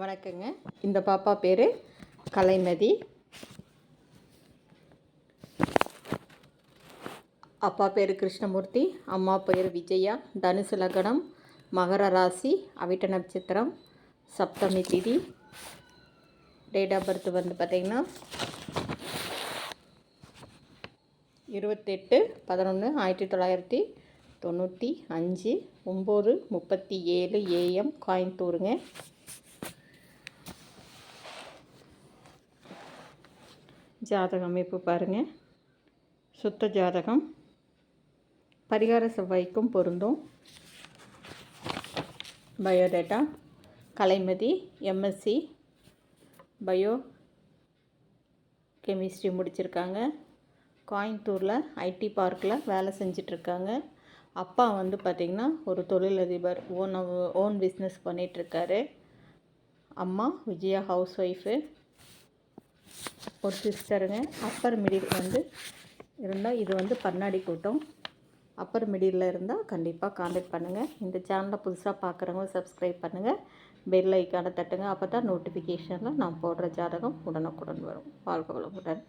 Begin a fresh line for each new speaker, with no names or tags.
வணக்கங்க. இந்த பாப்பா பேர் கலைமதி. அப்பா பேர் கிருஷ்ணமூர்த்தி அம்மா பேர் விஜயா தனுசு லக்னம் மகர ராசி அவிட்ட நட்சத்திரம் சப்தமி திதி. டேட் ஆஃப் பர்த் வந்து பார்த்திங்கன்னா இருபத்தெட்டு பதினொன்று ஆயிரத்தி தொள்ளாயிரத்தி தொண்ணூற்றி அஞ்சு ஒம்பது முப்பத்தி ஏழு ஏஎம் கோயம்புத்தூருங்க. ஜாதக அமைப்பு பாருங்கள் சுத்த ஜாதகம். பரிகார செவ்வாய்க்கும் பொருந்தும். Biodata. Kalaimathi MSc bio chemistry முடிச்சிருக்காங்க. கோயம்புத்தூரில் ஐடி பார்க்கில் வேலை செஞ்சிட்ருக்காங்க. அப்பா வந்து பார்த்திங்கன்னா ஒரு தொழிலதிபர் ஓன் ஓன் பிஸ்னஸ் பண்ணிகிட்ருக்காரு அம்மா விஜயா ஹவுஸ் ஒய்ஃபு. ஒரு சிஸ்டருங்க. அப்பர் மிடில் வந்து இருந்தால் இது வந்து பன்னாடி கூட்டம். அப்பர் மிடில் இருந்தால் கண்டிப்பாக காண்டாக்ட் பண்ணுங்கள் இந்த சேனலை புதுசாக பார்க்குறவங்க சப்ஸ்கிரைப் பண்ணுங்கள் பெல் ஐக்கானை தட்டுங்க. அப்போ தான் நோட்டிஃபிகேஷனில் நான் போடுற ஜாதகம் உடனுக்குடன் வரும். வாழ்க்கை வளமுடன்.